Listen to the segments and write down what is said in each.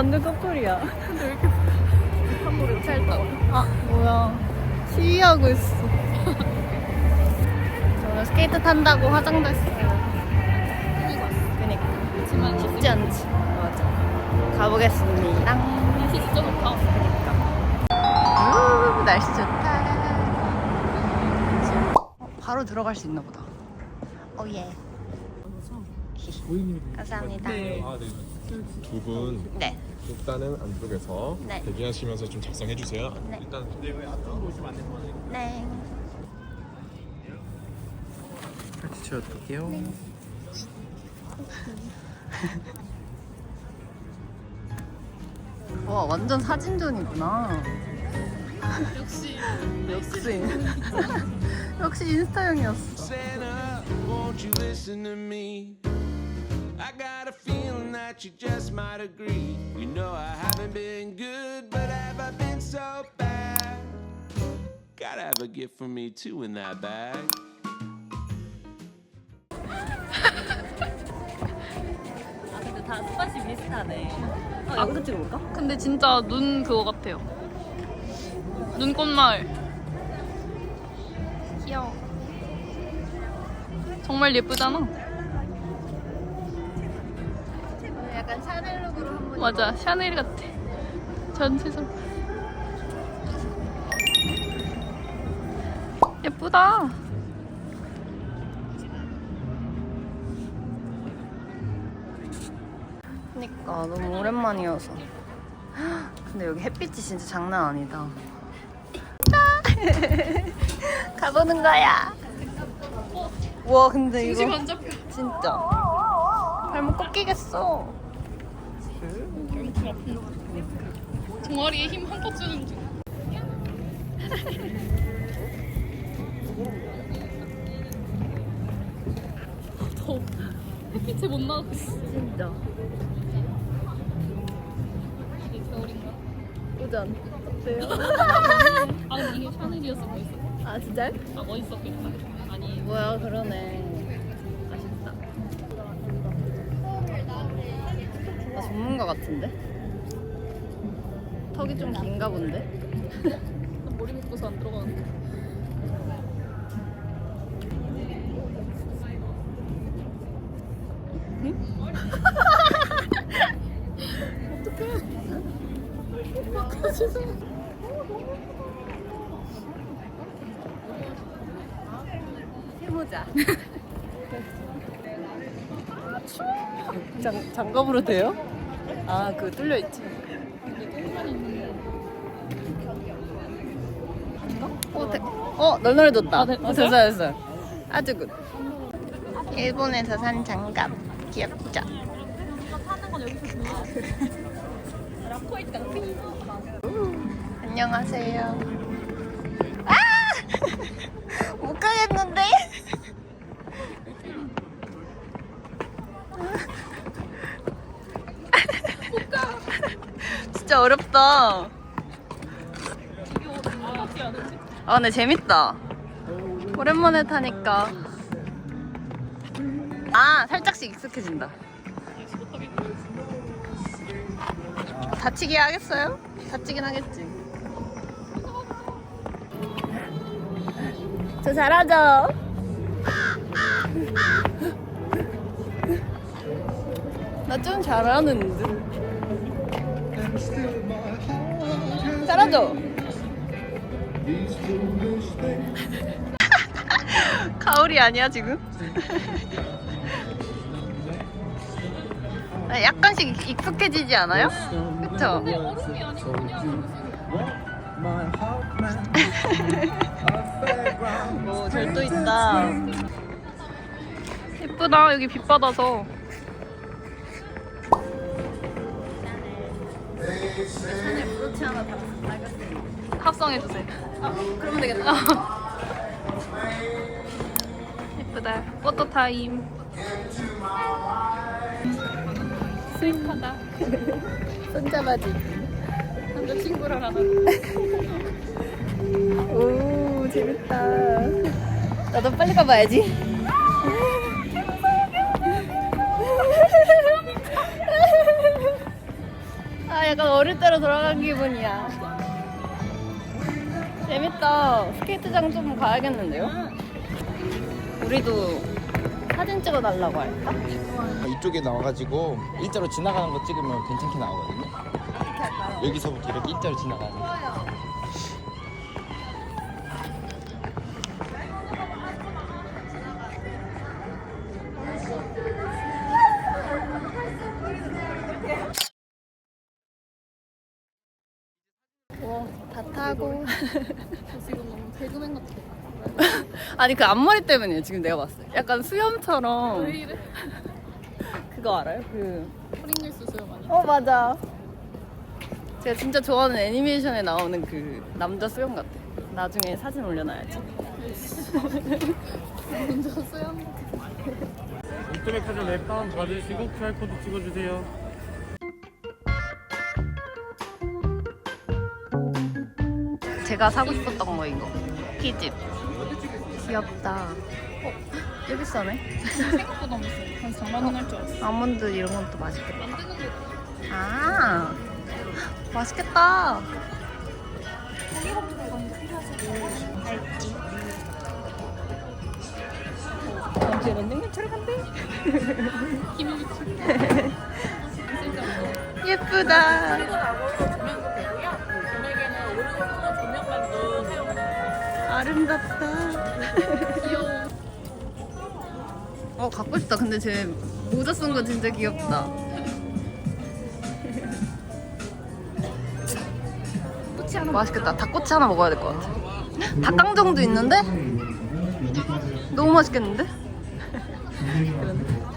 완전 커플이야. 한국에 찰떡. 아 뭐야 시위하고 있어. 저는 스케이트 탄다고 화장도 했어요. 그니까 하지만 쉽지 않지. 맞아. 가보겠습니다. 날씨 진짜 좋다. 우, 날씨 좋다. 어, 바로 들어갈 수 있나 보다. 오 예. 감사합니다. 아, 네. 두분 네. 일단은 안쪽에서 네. 대기하시면서 좀 작성해 주세요. 네. 일단 앞으로 오시면 안 되는 거니까. 네. 같이 치워드릴게요. 와 완전 사진전이구나. 역시 역시. 역시 인스타용이었어. Santa, won't you listen to me? That you just might agree. You know I haven't been good, but have I been so bad? Gotta have a gift for me too in that bag. 아 근데 다 스팟이 비슷하네. 어, 여기서 찍어볼까? 근데 진짜 눈 그거 같아요. 눈꽃마을. 귀여워. 정말 예쁘잖아. 약간 샤넬룩으로 한번. 맞아, 샤넬 같아. 전체적. 예쁘다. 그니까 너무 오랜만이어서. 근데 여기 햇빛이 진짜 장난 아니다. 가보는 거야. 와 근데 이거. 진짜 발목 꺾이겠어. 종아리에 힘 한껏 주는 중. 더워. 햇빛에 못 나가겠어. 진짜. 이게 겨울인가? 우전. 어때요? 아 근데 이게 샤넬이었을 거 있어. 아 진짜? 아 멋있었겠다. 아니 뭐야 그러네. 아쉽다. 나 전문가 같은데? 턱이 좀 긴가 본데? 머리 묶어서 안 들어가는데. 해보자. 장, 장갑으로 돼요? 아, 그 뚫려 있지. 어, 대, 어, 널널해졌다. 아, 네, 어, 맞아요? 됐어, 됐어. 아주 굿. 일본에서 산 장갑. 귀엽죠? 안녕하세요. 아! 못 가겠는데? 진짜 어렵다. 아, 근데 재밌다. 오랜만에 타니까. 아, 살짝씩 익숙해진다. 다치게 하겠어요? 다치긴 하겠지. 저 잘하죠? 나 좀 잘하는데. 잘하죠? 가을이 아니야 지금? 아, 약간씩 익숙해지지 않아요? 그쵸? 오 절도 있다 예쁘다 여기 빛 받아서. 샤넬 브로치 하나 달았습니다 합성해 주세요. 그러면 되겠다 예쁘다. 포토 타임. 스윗하다. 손잡아주기 남자친구랑 하나. 오 재밌다 나도 빨리 가봐야지 아 약간 어릴 때로 돌아간 기분이야. 재밌다. 스케이트장 좀 가야겠는데요? 우리도 사진 찍어달라고 할까? 이쪽에 나와가지고 일자로 지나가는 거 찍으면 괜찮게 나오거든요. 여기서부터 이렇게 일자로 지나가는 거. 아니 그 앞머리 때문이에요. 지금 내가 봤어요. 약간 수염처럼. 왜 이래? 그거 알아요? 그. 프링글스 수염 아니야? 어 맞아. 제가 진짜 좋아하는 애니메이션에 나오는 그 남자 수염 같아. 나중에 사진 올려놔야지. 먼저 수염. 인터넷카드 랩 다운 받으시고 QR코드 찍어주세요. 제가 사고 싶었던 거 이거. 키집. 귀엽다. 어? 꽤 비싸네. 생각보다 안 비싸. 한 4만 원 할 줄 알았어. 아몬드 이런 것도 맛있겠다. 만드는 거 아, 맛있겠다. 잠시 런닝맨처럼 한데? 힘이 미치. 예쁘다. 귀여워. 어, 갖고 싶다. 근데 쟤 모자 쓴 거 진짜 귀엽다. 맛있겠다. 닭꼬치 하나 먹어야 될 것 같아. 닭강정도 있는데? 너무 맛있겠는데?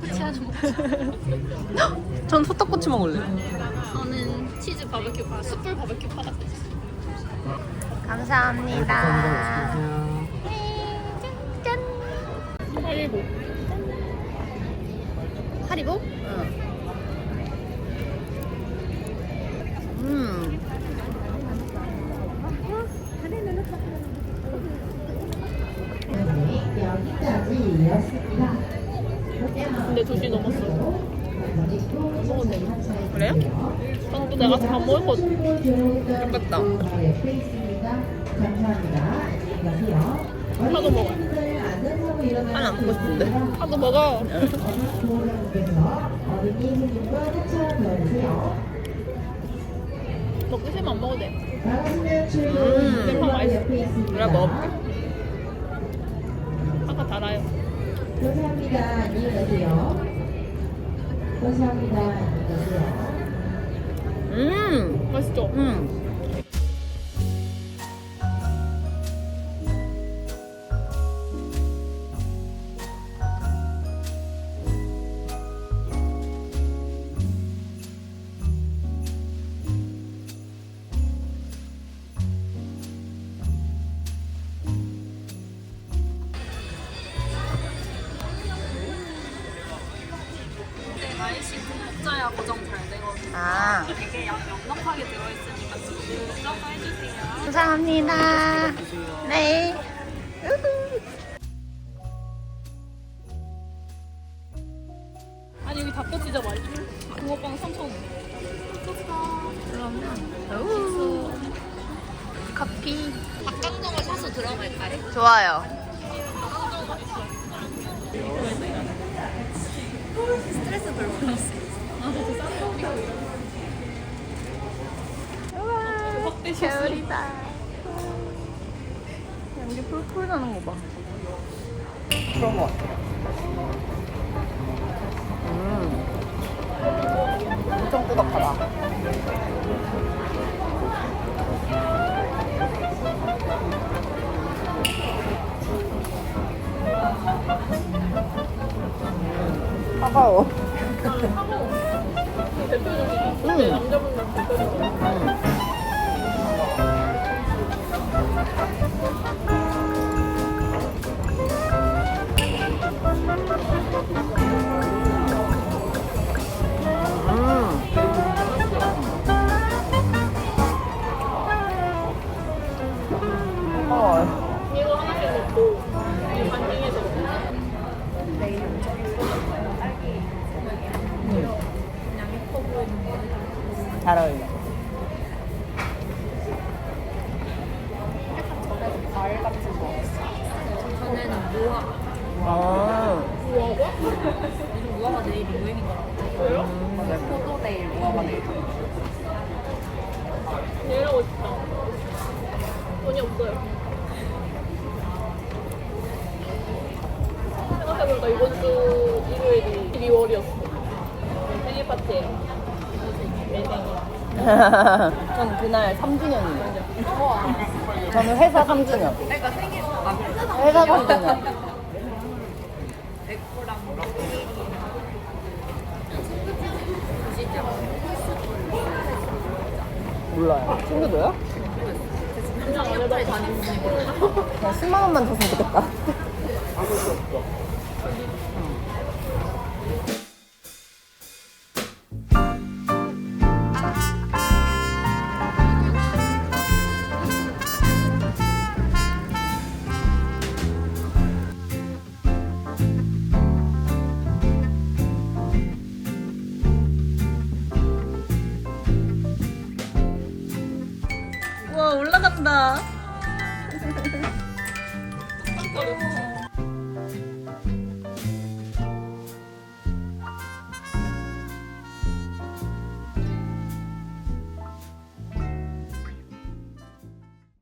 꼬치 하나 먹자. 전 소떡꼬치 먹을래. 저는 치즈 바베큐 파, 숯불 바베큐 파다. 감사합니다. 짠. 하리보. 하리보? 응. 음. 근데 2시 넘었어. 그래요? 방금 내가 밥 먹었거 든. 예뻤다. 파도 먹어. 하나 안 먹고 싶은데. 파도 먹어. 먹고 싶으면 안 먹어도 돼. 음. 파 맛있어. 그래 먹어볼게. 파가 달아요. 감사합니다. 안녕히 가세요. 감사합니다. 안녕히 가세요. 음. 맛있죠? 음. 감사합니다. 네. 아니 여기 닭꼬치자 말지? 붕어빵 3,000원. 오. 커피. 닭강정을 사서 들어갈까요? 좋아요. 우와, 겨울이다. 연기 풀풀 나는 거 봐. 그런 거 같아. 음. 엄청 꾸덕하다. 차가워. 이 아. 무화과 내일 유행이더라고. 그래요? 맞아요. 포도 내일 무화과 내일. 하고 싶다. 돈이 없어요. 생각해보니까 이번 주 일요일이 12월이었어. 생일 파티에. 내 생일. 전 그날 3주년이에요. 저는 회사 3주년. 그러니까 생일 아, 회사 3주년. 몰라요. 친구도요? 그냥 10만 원만 줬으면 좋겠다. 와 올라간다.